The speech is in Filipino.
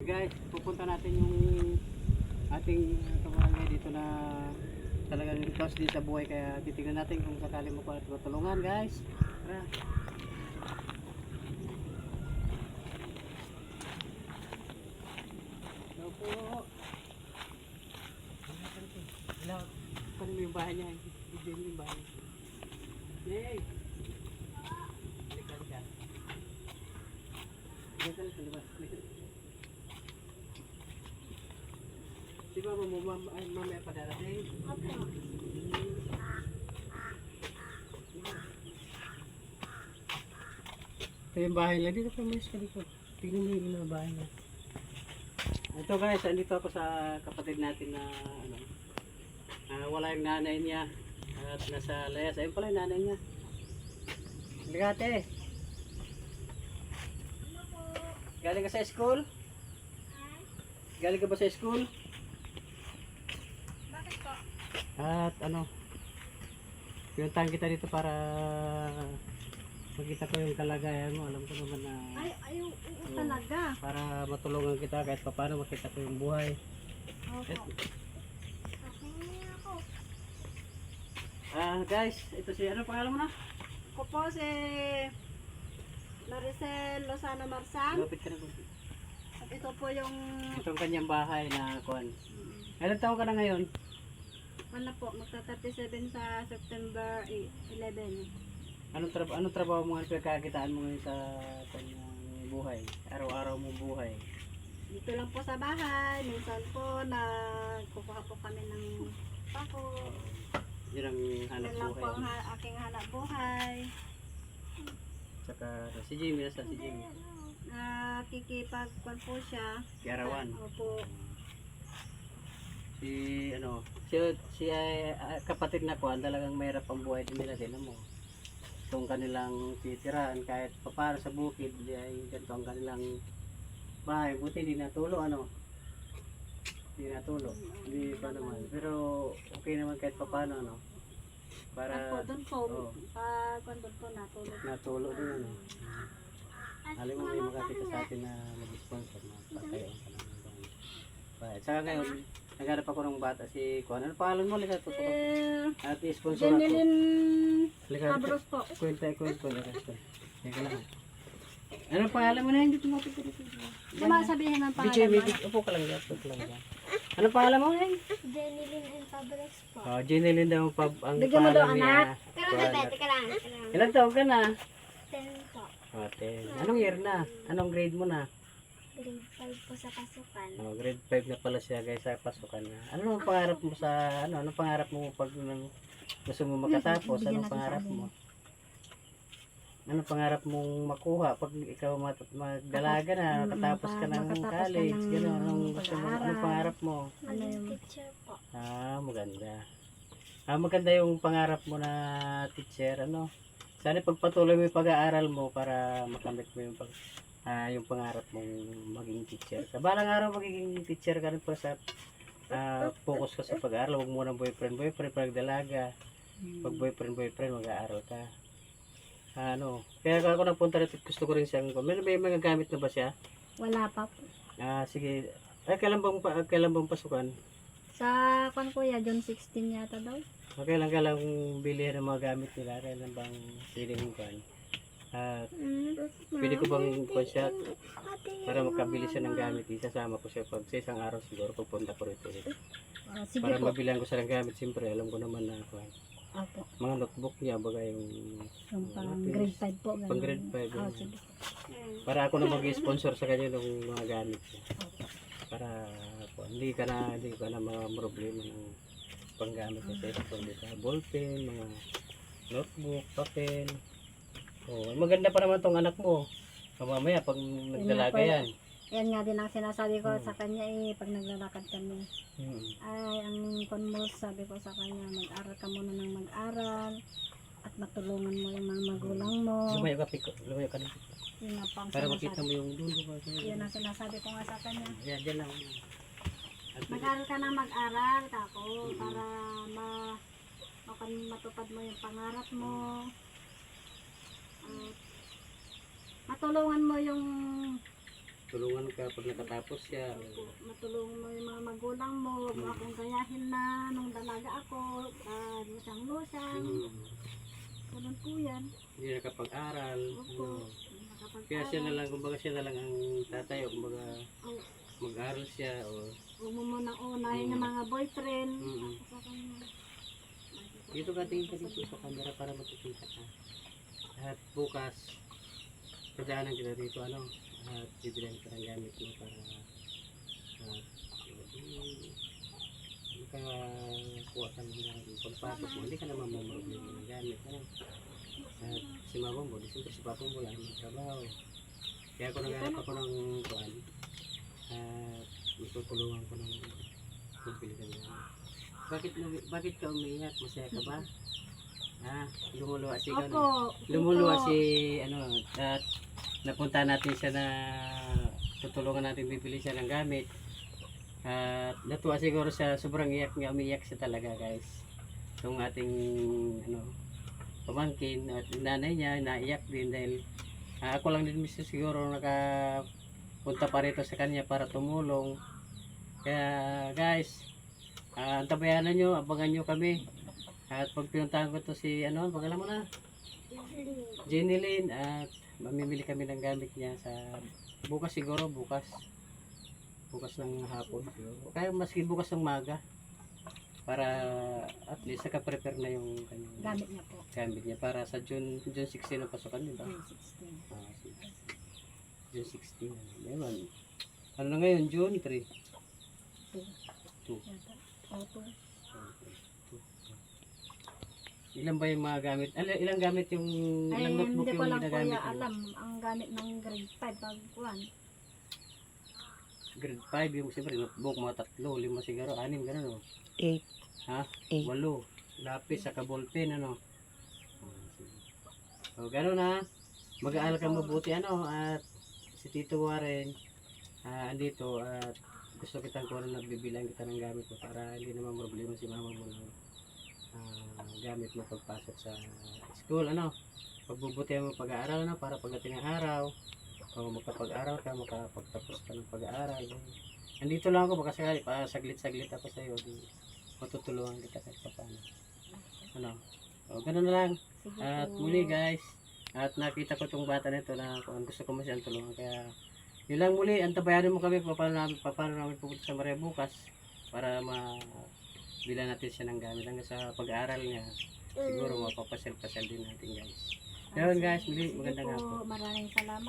Guys, pupunta natin yung ating kabarangay dito na talagang close din sa buhay kaya titignan natin kung sakali mo pa matulungan guys. Tara. Hello po. Hello. Paano yung bahay niya? Hindi mo yung bahay. Yay! Halika, halika. Halika, halika, labas. Halika. Di ba mo mam ay mamaya pa darating? Ito yung bahay nila. Dito pa mas dito. Tingnan mo yung mga bahay nila. Ito guys, andito ako sa kapatid natin na ano, ah, wala yung nanay niya at nasa layas. Ayun pala yung nanay niya. Ligate. Galing ka sa school? Galing ka ba sa school? Po? At ano, pinuntahan kita dito para makita ko yung kalagayan mo. Alam ko naman na Ay, ayaw, oo talaga. para matulungan kita kahit paano makita ko yung buhay. Ako. Ah, guys, ito si ano pangalan mo na? Ako po si Maricel Lozano Marsan. Lapit ka na. lapit. At ito po yung Itong kanyang bahay na kuan. Ilan taon ka na ngayon? Ano po, magta-37 sa September 11. Anong trabaho anong trabaho mo ngayon pinagkakitaan mo ngayon sa kanyang buhay? Araw-araw mo buhay. Dito lang po sa bahay. Minsan po nagkukuha po kami ng pako. Yun ang hanap Yan lang po buhay. ang ha- aking hanap buhay. Saka si Jimmy, nasa si Jimmy. Nakikipagkuhan po siya. Garawan. Opo. Si ano, si si ah, kapatid na kuan talagang mahirap ang buhay din nila din mo. Itong kanilang titirahan kahit paparo sa bukid ay ganito ang kanilang bahay. Buti di natulo ano. Di natulo. Hindi pa naman. Pero okay naman kahit papano ano. Para Ako doon po. oo. Pag doon po natulog. natulo din ano. Alam mo may makakita sa atin na mag-sponsor na patayo ang kanilang bahay. Saka ngayon, naghanap ako ng bata si Kuan. Ano pangalan mo? Lika, ko. Eh, At i-sponsor ako. Jenilyn Lika, Cabros po. kwenta, kwenta, kwenta. Teka lang. Ano pangalan mo na hindi tumapit ko dito? Sabihin ng Bichi, pangalan mo. bichi. Upo ka lang dyan. Upo ka lang dyan. Ano pangalan mo? Jenilyn and Cabros po. Oh, Jeneline daw pab ang Bigyan mo daw, niya. Pero bebe, teka lang. Ilan taon ka na? Ten po. Oh, 10. Anong year na? Anong grade mo na? Grade 5 po sa pasukan. Oh, grade 5 na pala siya guys sa pasukan na. Ano ang pangarap mo sa ano? Anong pangarap mo pag nang gusto mo makatapos? Anong pangarap mo? Ano pangarap mong makuha pag ikaw mat magdalaga na, nakatapos ka ng college, gano'n, anong gusto mo, anong pangarap mo? Ano yung teacher po? Ah, maganda. Ah, maganda yung pangarap mo na teacher, ano? Sana pagpatuloy mo yung pag-aaral mo para makamit mo yung pag ah, yung pangarap mong maging teacher. Sa balang araw magiging teacher ka rin po sa ah, focus ka sa pag-aaral. Huwag mo ng boyfriend, boyfriend, pag dalaga. Pag boyfriend, boyfriend, mag-aaral ka. Ano, kaya ako nagpunta rito, gusto ko rin siyang, may, may mga gamit na ba siya? Wala pa po. Ah, sige. Ay, kailan bang, pa- kailan bang pasukan? Sa kwan kuya, John 16 yata daw. Okay lang ka lang bilihan ng mga gamit nila. Kailan bang piling kan? Ah, pwede ko bang kuha siya para makabili siya ng gamit. Isasama ko siya pag sa isang araw siguro pupunta ko rito. Ah, sige Para po. mabilang ko siya ng gamit. Siyempre, alam ko naman na kuha. Opo. Mga notebook niya, baga yung Yung pang grade 5 po. pang grade 5. Ah, yun. sige. Para ako na mag-sponsor sa kanya ng mga gamit niya. Para kuha, hindi ka na hindi ka na mga problema ng panggamit sa school dito. Ballpen, mga notebook, papel. Oh, maganda pa naman tong anak mo. So, mamaya pag nagdalaga yan. Yan nga din ang sinasabi ko Hmm. sa kanya eh, pag naglalakad kami. Hmm. Ay, ang mo, sabi ko sa kanya, mag-aral ka muna ng mag-aral at matulungan mo yung mga magulang mo. Lumayo ka, piko. Lumayo ka na. Yun nga po ang Para makita mo yung dulo ba. Yun ang sinasabi ko nga sa kanya. Yan, dyan lang. Mag-aral ka na mag-aral, kako, para ma matupad mo yung pangarap mo. At matulungan mo yung tulungan ka pag nakatapos siya. Matulungan mo yung mga magulang mo, mo akong gayahin na nung dalaga ako, uh, lusang-lusang, Hmm. ganun po yan. Hindi nakapag-aral. Opo, Ano. nakapag Kaya siya na lang, kumbaga siya na lang ang tatay o kumbaga Oh, mag-aral siya o huwag mo munang unahin yung mga boyfriend. Mm. Kanya. dito ka tingin ka dito sa camera para makikita ka. At bukas, pagdaanan kita dito ano, at bibilan ka ng gamit mo para at makakuha ka ng pagpasok mo. Hindi ka naman mamamagin ng gamit. Ano? At si mama mo, siyempre si papa mo lang ang trabaho. Kaya ako naghanap ako ng kuhan. At tutulungan ko ng magbili ng gamit. Bakit, bakit ka umiyak? Masaya ka ba? Ha? Lumuluwa si Opo, opo. Lumuluwa si ano at napunta natin siya na tutulungan natin bibili siya ng gamit. At natuwa siguro siya sobrang iyak niya, umiyak siya talaga guys. Yung ating ano pamangkin at nanay niya naiyak din dahil ah, ako lang din mismo siguro nakapunta pa rito sa kanya para tumulong. Kaya guys, Ah, antabayanan nyo, abangan nyo kami. At pag pinuntahan ko to si, ano, pag alam mo na, Jenny Lynn, at mamimili kami ng gamit niya sa, bukas siguro, bukas. Bukas ng hapon. Kaya maski bukas ng maga para at least naka-prepare na yung kanyang gamit niya po. Gamit niya para sa June June 16 ang pasukan, di ba? June 16. Ah, so, June 16. Ayun. Ano na ngayon? June 3. 2. 2. 2. Ilan ba yung mga gamit? Al- ilang gamit yung Ay, ilang notebook hindi ko yung lang ginagamit kuya alam. Ang gamit ng grade 5 pag kuwan. Grade 5 yung siyempre notebook mga tatlo, lima siguro, anim ganun oh. Eight. Ha? Eight. Walo. Lapis sa ballpen ano. Ah, sige. So ganun na. Mag-aaral ka mabuti ano at si Tito Warren ah andito at gusto kitang kuha na bibilang kita ng gamit mo para hindi naman problema si mama mo ah, gamit mo pagpasok sa school ano? Pagbubutihan mo pag-aaral na para pagdating ng araw kung makapag-aral ka makapagtapos ka ng pag-aaral andito lang ako baka sakali pa saglit-saglit ako sa iyo di matutulungan kita kahit pa paano ano? O ganun na lang. At muli guys, at nakita ko tong bata nito na kung gusto ko mo siyang tulungan. Kaya yun lang muli, antabayanan mo kami paano namin, paano namin pupunta sa Maria bukas para ma bila natin siya ng gamit hanggang sa pag-aaral niya. Siguro mapapasel-pasel din natin guys. Ah, Yun guys, muli magandang po, hapon. Maraming salamat.